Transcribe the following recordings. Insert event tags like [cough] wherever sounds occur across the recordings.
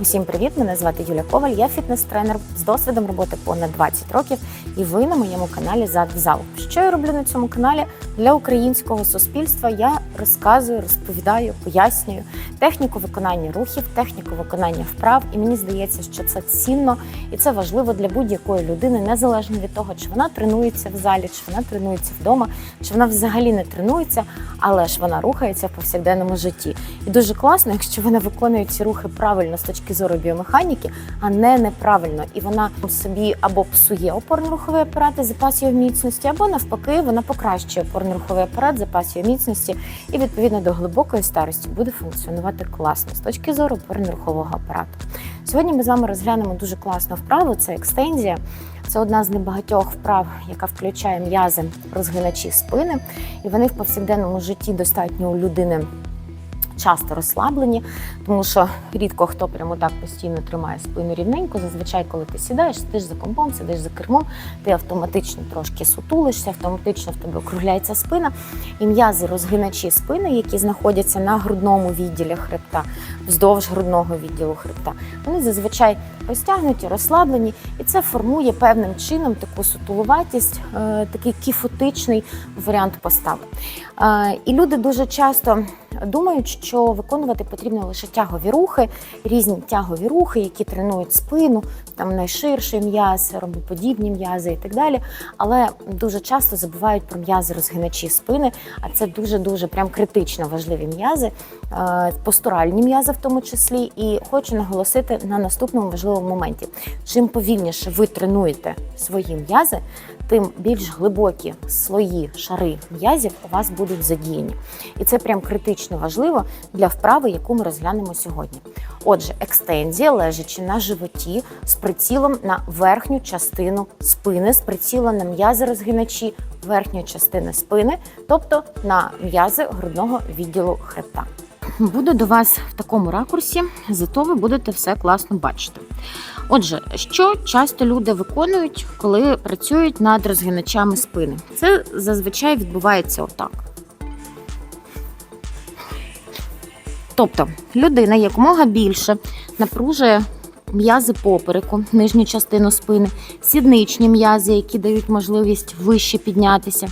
Усім привіт! Мене звати Юля Коваль. Я фітнес-тренер з досвідом роботи понад 20 років, і ви на моєму каналі Зад в зал. Що я роблю на цьому каналі для українського суспільства? Я розказую, розповідаю, пояснюю техніку виконання рухів, техніку виконання вправ. І мені здається, що це цінно і це важливо для будь-якої людини, незалежно від того, чи вона тренується в залі, чи вона тренується вдома, чи вона взагалі не тренується, але ж вона рухається в повсякденному житті. І дуже класно, якщо вона виконує ці рухи правильно з точки зору біомеханіки, а не неправильно. І вона собі або псує опорно-руховий апарат і запас його міцності, або навпаки, вона покращує опорно-руховий апарат, запас його міцності, і відповідно до глибокої старості буде функціонувати класно з точки зору опорно-рухового апарату. Сьогодні ми з вами розглянемо дуже класну вправу. Це екстензія. Це одна з небагатьох вправ, яка включає м'язи розгиначі спини, і вони в повсякденному житті достатньо у людини часто розслаблені, тому що рідко хто прямо так постійно тримає спину рівненько. Зазвичай, коли ти сідаєш, сидиш за компом, сидиш за кермом, ти автоматично трошки сутулишся, автоматично в тебе округляється спина. І м'язи розгиначі спини, які знаходяться на грудному відділі хребта, вздовж грудного відділу хребта, вони зазвичай розтягнуті, розслаблені, і це формує певним чином таку сутулуватість, е, такий кіфотичний варіант постави. Е, І люди дуже часто думають, що виконувати потрібно лише тягові рухи, різні тягові рухи, які тренують спину, там найширший м'яз, ромбоподібні м'язи і так далі. Але дуже часто забувають про м'язи розгиначі спини, а це дуже дуже прям критично важливі м'язи, е, постуральні м'язи в тому числі. І хочу наголосити на наступному важливому моменті: чим повільніше ви тренуєте свої м'язи, тим більш глибокі слої, шари м'язів у вас будуть задіяні. І це прям критично важливо для вправи, яку ми розглянемо сьогодні. Отже, екстензія лежачи на животі з прицілом на верхню частину спини, з прицілом на м'язи розгиначі верхньої частини спини, тобто на м'язи грудного відділу хребта. Буду до вас в такому ракурсі, зато ви будете все класно бачити. Отже, що часто люди виконують, коли працюють над розгиначами спини? Це зазвичай відбувається отак. Тобто людина якомога більше напружує м'язи попереку, нижню частину спини, сідничні м'язи, які дають можливість вище піднятися,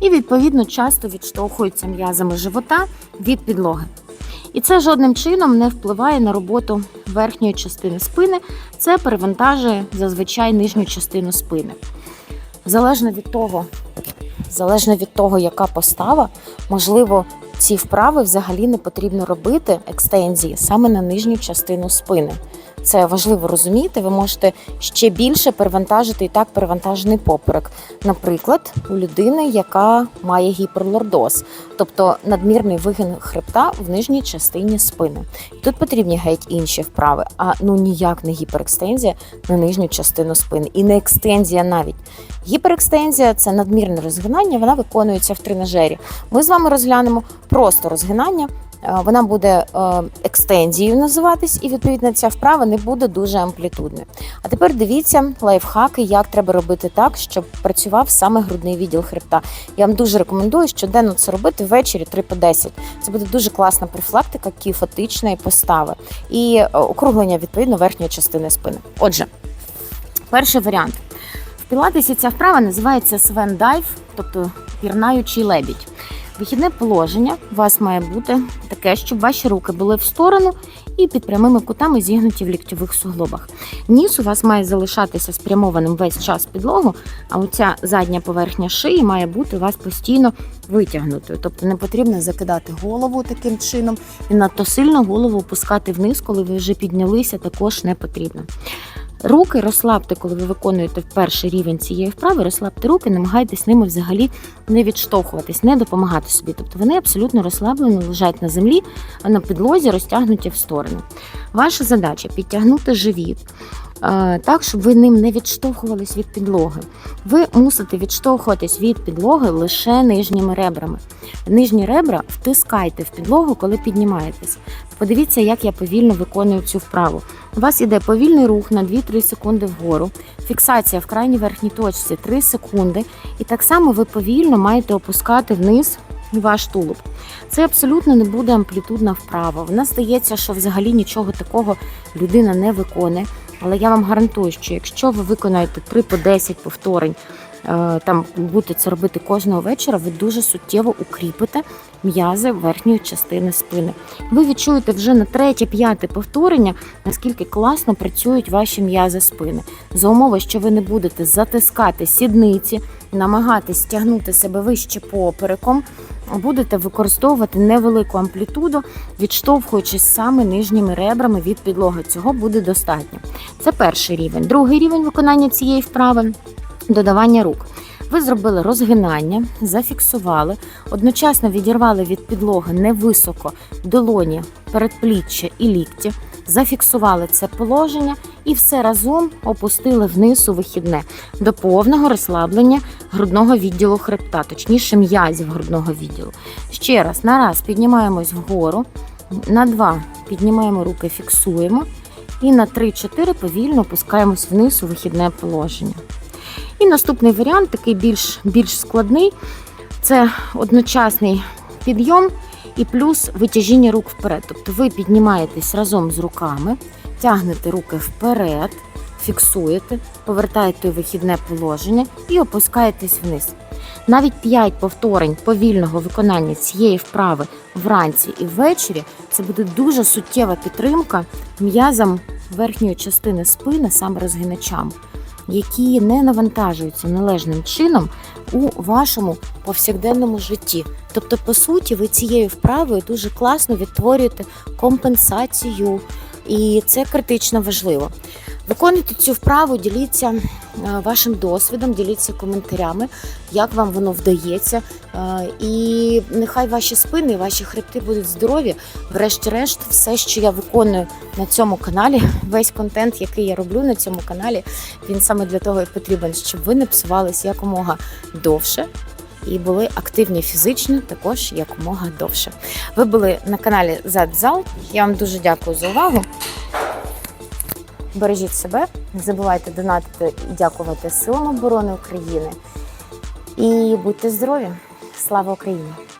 і відповідно часто відштовхуються м'язами живота від підлоги. І це жодним чином не впливає на роботу верхньої частини спини. Це перевантажує зазвичай нижню частину спини. Залежно від того, залежно від того, яка постава, можливо, ці вправи взагалі не потрібно робити екстензії саме на нижню частину спини. Це важливо розуміти. Ви можете ще більше перевантажити і так перевантажений поперек. Наприклад, у людини, яка має гіперлордоз, тобто надмірний вигин хребта в нижній частині спини. Тут потрібні геть інші вправи, а ну ніяк не гіперекстензія на нижню частину спини, і не екстензія навіть. Гіперекстензія це надмірне розгинання, вона виконується в тренажері. Ми з вами розглянемо просто розгинання. Е, Вона буде е, екстензією називатись, і відповідно ця вправа не буде дуже амплітудною. А тепер дивіться лайфхаки, як треба робити так, щоб працював саме грудний відділ хребта. Я вам дуже рекомендую щоденно це робити ввечері 3 по 10. Це буде дуже класна профілактика кіфотичної постави і е, округлення відповідно верхньої частини спини. Отже, перший варіант. В пілатесі ця вправа називається Свен Дайв, тобто пірнаючий лебідь. Вихідне положення у вас має бути таке, щоб ваші руки були в сторону і під прямими кутами зігнуті в ліктьових суглобах. Ніс у вас має залишатися спрямованим весь час підлогу, а оця задня поверхня шиї має бути у вас постійно витягнутою. Тобто не потрібно закидати голову таким чином і надто сильно голову опускати вниз, коли ви вже піднялися, також не потрібно. Руки розслабте, коли ви виконуєте перший рівень цієї вправи, розслабте руки, намагайтесь ними взагалі не відштовхуватись, не допомагати собі. Тобто вони абсолютно розслаблені, лежать на землі, а на підлозі розтягнуті в сторону. Ваша задача підтягнути живіт. Е, Так, щоб ви ним не відштовхувались від підлоги. Ви мусите відштовхуватись від підлоги лише нижніми ребрами. Нижні ребра втискайте в підлогу, коли піднімаєтесь. Подивіться, як я повільно виконую цю вправу. У вас іде повільний рух на 2-3 секунди вгору, фіксація в крайній верхній точці 3 секунди. І так само ви повільно маєте опускати вниз ваш тулуб. Це абсолютно не буде амплітудна вправа. Вона здається, що взагалі нічого такого людина не виконує. Але я вам гарантую, що якщо ви виконаєте 3 по 10 повторень, е, там будете це робити кожного вечора, ви дуже суттєво укріпите м'язи верхньої частини спини. Ви відчуєте вже на третє-п'яте повторення, наскільки класно працюють ваші м'язи спини. За умови, що ви не будете затискати сідниці, намагатись стягнути себе вище попереком, будете використовувати невелику амплітуду, відштовхуючись саме нижніми ребрами від підлоги. Цього буде достатньо. Це перший рівень. Другий рівень виконання цієї вправи додавання рук. Ви зробили розгинання, зафіксували, одночасно відірвали від підлоги невисоко долоні, передпліччя і лікті, зафіксували це положення і все разом опустили вниз у вихідне до повного розслаблення грудного відділу хребта, точніше м'язів грудного відділу. Ще раз, на раз піднімаємось вгору, на два піднімаємо руки, фіксуємо. І на 3-4 повільно опускаємось вниз у вихідне положення. І наступний варіант, такий більш, більш складний, це одночасний підйом і плюс витяжіння рук вперед. Тобто ви піднімаєтесь разом з руками, тягнете руки вперед, фіксуєте, повертаєте у вихідне положення і опускаєтесь вниз. Навіть 5 повторень повільного виконання цієї вправи вранці і ввечері це буде дуже суттєва підтримка м'язам верхньої частини спини, саме розгиначам, які не навантажуються належним чином у вашому повсякденному житті. Тобто, по суті, ви цією вправою дуже класно відтворюєте компенсацію, і це критично важливо. Виконуйте цю вправу, діліться е, вашим досвідом, діліться коментарями, як вам воно вдається. Е, І нехай ваші спини, ваші хребти будуть здорові. Врешті-решт, все, що я виконую на цьому каналі, [laughs] весь контент, який я роблю на цьому каналі, він саме для того і потрібен, щоб ви не псувались якомога довше. І були активні фізично також якомога довше. Ви були на каналі Задзал. Я вам дуже дякую за увагу. Бережіть себе, не забувайте донатити і дякувати Силам оборони України. І будьте здорові! Слава Україні!